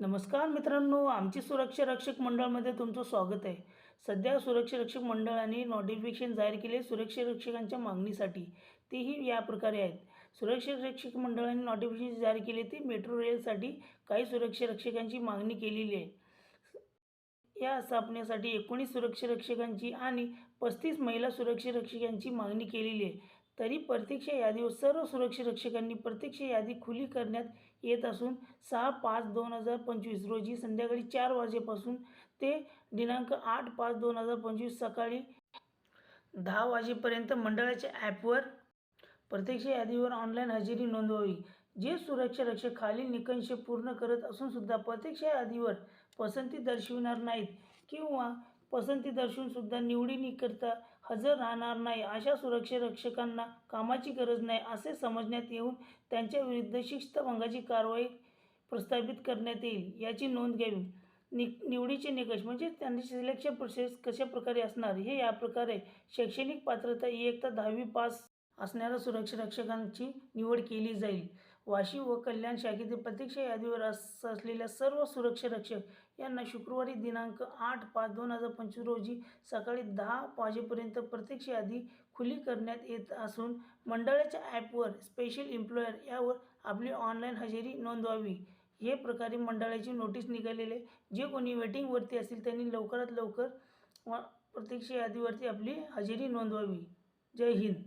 नमस्कार मित्रांनो आमची सुरक्षा रक्षक मंडळामध्ये तुमचं स्वागत आहे. सध्या सुरक्षा रक्षक मंडळाने नोटिफिकेशन जाहीर केले सुरक्षा रक्षकांच्या मागणीसाठी. तेही या प्रकारे आहेत. सुरक्षा रक्षक मंडळाने नोटिफिकेशन जारी केले ते मेट्रो रेलसाठी काही सुरक्षा रक्षकांची मागणी केलेली आहे. या स्थापनेसाठी एकोणीस सुरक्षा रक्षकांची आणि पस्तीस महिला सुरक्षा रक्षकांची मागणी केलेली आहे. तरी प्रत्यक्ष यादीवर सर्व सुरक्षा रक्षकांनी प्रत्यक्ष यादी खुली करण्यात येत असून सहा पाच दोन हजार पंचवीस रोजी संध्याकाळी चार वाजेपासून ते दिनांक आठ पाच दोन हजार पंचवीस सकाळी दहा वाजेपर्यंत मंडळाच्या ॲपवर प्रत्यक्ष यादीवर ऑनलाईन हजेरी नोंदवावी. जे सुरक्षा रक्षक खालील निकष पूर्ण करत असूनसुद्धा प्रत्यक्ष यादीवर पसंती दर्शविणार नाहीत किंवा पसंती दर्शवूनसुद्धा निवडीकरिता हजर राहणार नाही. अशा सुरक्षा रक्षकांना कामाची गरज नाही असे समजण्यात येऊन त्यांच्याविरुद्ध शिस्तभंगाची कारवाई प्रस्थापित करण्यात येईल याची नोंद घ्यावी. नि निवडीचे निकष म्हणजे त्यांची सिलेक्शन प्रोसेस कशा प्रकारे असणार हे या प्रकारे शैक्षणिक पात्रता इयत्ता दहावी पास असणाऱ्या सुरक्षारक्षकांची निवड केली जाईल. वाशी व कल्याण शाखेतील प्रतीक्षा यादीवर अस असलेल्या सर्व सुरक्षा रक्षक यांना शुक्रवारी दिनांक आठ पाच दोन हजार पंचवीस रोजी सकाळी दहा वाजेपर्यंत प्रत्यक्ष यादी खुली करण्यात येत असून मंडळाच्या ॲपवर स्पेशल एम्प्लॉयर यावर आपली ऑनलाईन हजेरी नोंदवावी. हे प्रकारे मंडळाची नोटीस निघालेली. आहे जे कोणी वेटिंगवरती असतील त्यांनी लवकरात लवकर व प्रत्यक्ष यादीवरती आपली हजेरी नोंदवावी. जय हिंद.